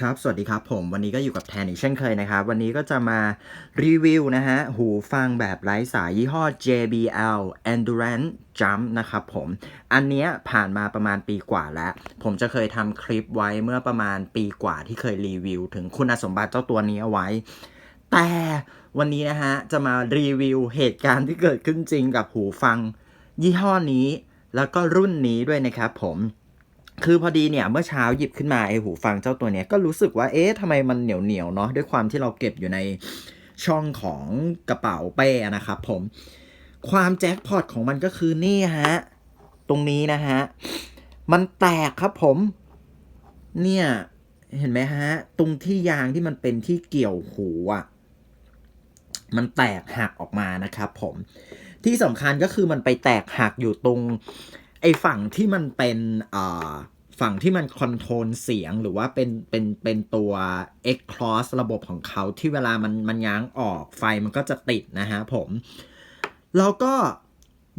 ครับ สวัสดีครับผมวันนี้ก็อยู่กับแทนอีกเช่นเคยนะครับ วันนี้ก็จะมารีวิวนะฮะ หูฟังแบบไร้สายยี่ห้อ JBL Endurance Jump นะครับผม อันเนี้ยผ่านมาประมาณปีกว่าแล้ว ผมจะเคยทำคลิปไว้เมื่อประมาณปีกว่าที่เคยรีวิว ถึงคุณสมบัติเจ้าตัวนี้เอาไว้ แต่วันนี้นะฮะ จะมารีวิวเหตุการณ์ที่เกิดขึ้นจริงกับหูฟัง ยี่ห้อนี้ แล้วก็รุ่นนี้ด้วยนะครับผม คือพอดีเนี่ยเมื่อเช้าหยิบขึ้นมาไอหูฟังเจ้าตัวเนี้ยก็รู้สึกว่าเอ๊ะทำไมมันเหนียวเหนียวเนาะด้วยความที่เราเก็บอยู่ในช่องของกระเป๋าเป้นะครับผมความแจ็คพอตของมันก็คือนี่ฮะตรงนี้นะฮะมันแตกครับผม เนี่ย เห็นไหมฮะ ตรงที่ยางที่มันเป็นที่เกี่ยวหูอะมันแตกหักออกมานะครับผมที่สำคัญก็คือมันไปแตกหักอยู่ตรง ไอฝั่งที่มันเป็นอ่าฝั่งที่มันคอนโทรลเสียงหรือว่าเป็นเป็นเป็นตัว X cross ระบบของเขาที่เวลามันมันย้างออกไฟมันก็จะติดนะฮะผม แล้วก็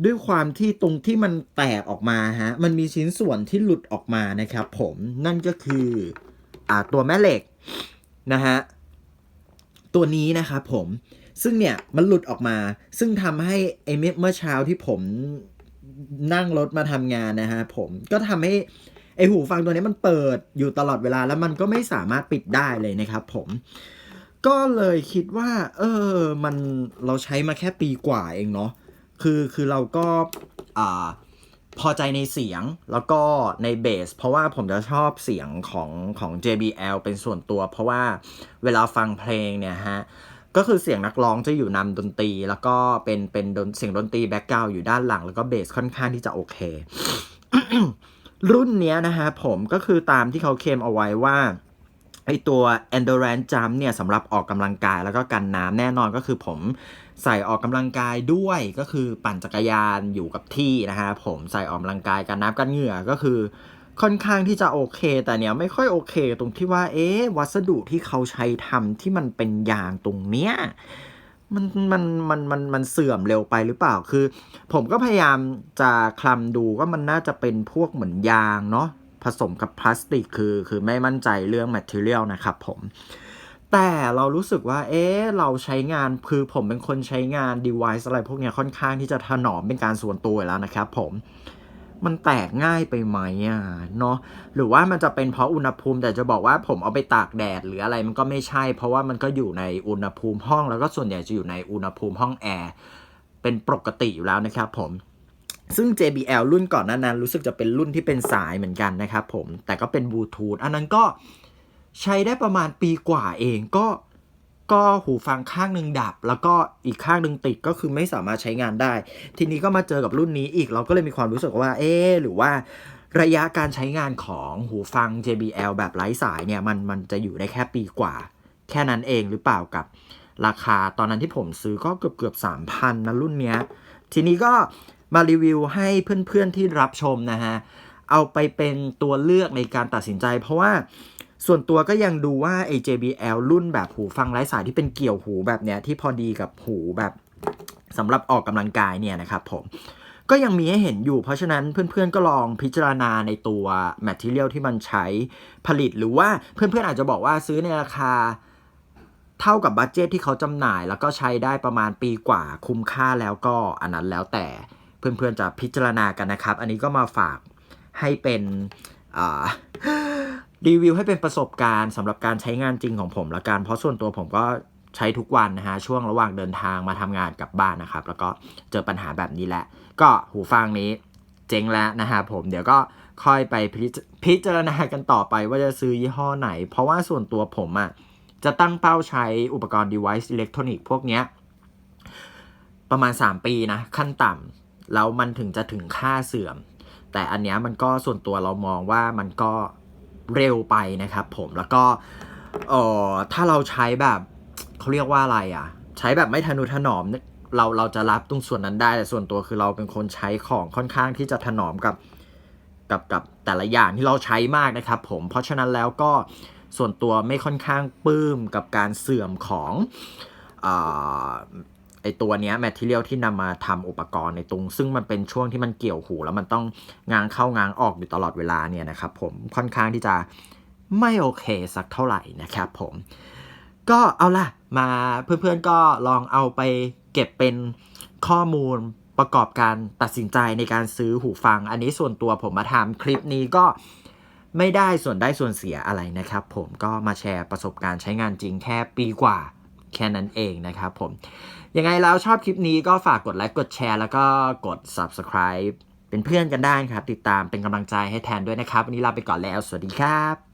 ด้วยความที่ตรงที่มันแตกออกมาฮะ มันมีชิ้นส่วนที่หลุดออกมานะครับผมนั่นก็คืออ่าตัวแม่เหล็กนะฮะ ตัวนี้นะครับผมซึ่งเนี่ยมันหลุดออกมา ซึ่งทำให้ไอเมื่อเมื่อเช้าที่ผม นั่งรถมาทำงานนะฮะผมก็ทำให้ไอหูฟังตัวนี้มันเปิดอยู่ตลอดเวลาแล้วมันก็ไม่สามารถปิดได้เลยนะครับผมก็เลยคิดว่า เออ มันเราใช้มาแค่ปีกว่าเองเนาะคือคือเราก็อ่าพอใจในเสียงแล้วก็ในเบส เพราะว่าผมจะชอบเสียงของของ JBL เป็นส่วนตัว เพราะว่าเวลาฟังเพลงเนี่ยฮะ ก็คือเสียงนักร้องจะอยู่นำดนตรี แล้วก็เป็นเป็นดนเสียงดนตรีแบ็กกราวอยู่ด้านหลัง แล้วก็เบสค่อนข้างที่จะโอเค รุ่นเนี้ยนะฮะผมก็คือตามที่เขาเคลมเอาไว้ว่าไอตัว endurance jump เนี่ยสำหรับออกกำลังกายแล้วก็กันน้ำแน่นอนก็คือผมใส่ออกกำลังกายด้วยก็คือปั่นจักรยานอยู่กับที่นะฮะผมใส่ออกกำลังกายกันน้ำกันเหงื่อก็คือ ค่อนข้างที่จะโอเค แต่เนี่ยไม่ค่อยโอเค ตรงที่ว่า เอ๊ะวัสดุที่เขาใช้ทำที่มันเป็นยางตรงเนี้ยมันมันมันมันมันเสื่อมเร็วไปหรือเปล่าคือ ผมก็พยายามจะคลำดูว่ามันน่าจะเป็นพวกเหมือนยางเนาะผสมกับพลาสติกคือคือไม่มั่นใจเรื่อง material นะครับผมแต่เรารู้สึกว่า เอ๊ะ เราใช้งาน คือผมเป็นคนใช้งาน device อะไรพวกเนี้ยค่อนข้างที่จะถนอมเป็นการส่วนตัวแล้วนะครับผม มันแตกง่ายไปไหมอะเนาะหรือว่ามันจะเป็นเพราะอุณหภูมิ แต่จะบอกว่าผมเอาไปตากแดดหรืออะไรมันก็ไม่ใช่ เพราะว่ามันก็อยู่ในอุณหภูมิห้อง แล้วก็ส่วนใหญ่จะอยู่ในอุณหภูมิห้องแอร์เป็นปกติอยู่แล้วนะครับผมซึ่ง JBL รุ่นก่อนหนานั้นรู้สึกจะเป็นรุ่นที่เป็นสายเหมือนกันนะครับผมแต่ก็เป็นบลูทูธอันนั้นก็ใช้ได้ประมาณปีกว่าเองก็ ก็หูฟังข้างหนึ่งดับ แล้วก็อีกข้างหนึ่งติดก็คือไม่สามารถใช้งานได้ ทีนี้ก็มาเจอกับรุ่นนี้อีกเราก็เลยมีความรู้สึกว่าเอ๊หรือว่าระยะการใช้งานของหูฟัง JBL แบบไร้สายเนี่ยมันมันจะอยู่ได้แค่ปีกว่า แค่นั้นเองหรือเปล่ากับราคาตอนนั้นที่ผมซื้อก็เกือบเกือบสามพันนะรุ่นเนี้ย ทีนี้ก็มารีวิวให้เพื่อนๆที่รับชมนะฮะ เอาไปเป็นตัวเลือกในการตัดสินใจ เพราะว่า ส่วนตัวก็ยังดูว่าไอ้ JBL รุ่นแบบหูฟังไร้สายที่เป็นเกี่ยวหูแบบเนี้ยที่พอดีกับหูแบบสำหรับออกกำลังกายเนี่ยนะครับผมก็ยังมีให้เห็นอยู่เพราะฉะนั้นเพื่อนๆก็ลองพิจารณาในตัว material ที่มันใช้ผลิตหรือว่าเพื่อนๆอาจจะบอกว่าซื้อในราคาเท่ากับบัตเจตที่เขาจำหน่าย แล้วก็ใช้ได้ประมาณปีกว่าคุ้มค่าแล้วก็อันนั้นแล้วแต่เพื่อนๆจะพิจารณากันนะครับ อันนี้ก็มาฝากให้เป็น รีวิวให้เป็นประสบการณ์สำหรับการใช้งานจริงของผมละกัน เพราะส่วนตัวผมก็ใช้ทุกวันนะฮะ ช่วงระหว่างเดินทางมาทำงานกลับบ้านนะครับ แล้วก็เจอปัญหาแบบนี้แหละ ก็หูฟังนี้เจ๊งแล้วนะฮะผมเดี๋ยวก็ค่อยไปพิจพิจารณากันต่อไปว่าจะซื้อยี่ห้อไหน เพราะว่าส่วนตัวผมอะ่ะจะตั้งเป้าใช้อุปกรณ์ device อิเล็กทรอนิกส์พวกเนี้ยประมาณ 3 ปีนะ ขั้นต่ำแล้วมันถึงจะถึงค่าเสื่อม แต่อันเนี้ยมันก็ส่วนตัวเรามองว่ามันก็เร็วไปนะครับผมแล้วก็เออถ้าเราใช้แบบเขาเรียกว่าอะไรอะ ใช้แบบไม่ทนุถนอมเนี่ยเราเราจะรับตรงส่วนนั้นได้แต่ส่วนตัวคือเราเป็นคนใช้ของค่อนข้างที่จะถนอมกับกับกับแต่ละอย่างที่เราใช้มากนะครับผมเพราะฉะนั้นแล้วก็ส่วนตัวไม่ค่อนข้างปลื้มกับการเสื่อมของอา ไอตัวเนี้ยแมทเทียลที่นำมาทำอุปกรณ์ในตรงซึ่งมันเป็นช่วงที่มันเกี่ยวหู แล้วมันต้องงางเข้างางออกอยู่ตลอดเวลาเนี่ยนะครับผมค่อนข้างที่จะไม่โอเคสักเท่าไหร่นะครับผม ก็เอาล่ะมาเพื่อนๆก็ลองเอาไปเก็บเป็นข้อมูลประกอบการตัดสินใจในการซื้อหูฟัง อันนี้ส่วนตัวผมมาทำคลิปนี้ก็ไม่ได้ส่วนได้ส่วนเสียอะไรนะครับ ผมก็มาแชร์ประสบการณ์ใช้งานจริงแค่ปีกว่า แค่นั้นเองนะครับผม ยังไงแล้วชอบคลิปนี้ก็ฝากกดไลค์กดแชร์แล้วก็กด subscribe เป็นเพื่อนกันได้ครับ ติดตามเป็นกำลังใจให้แทนด้วยนะครับ วันนี้ลาไปก่อนแล้ว สวัสดีครับ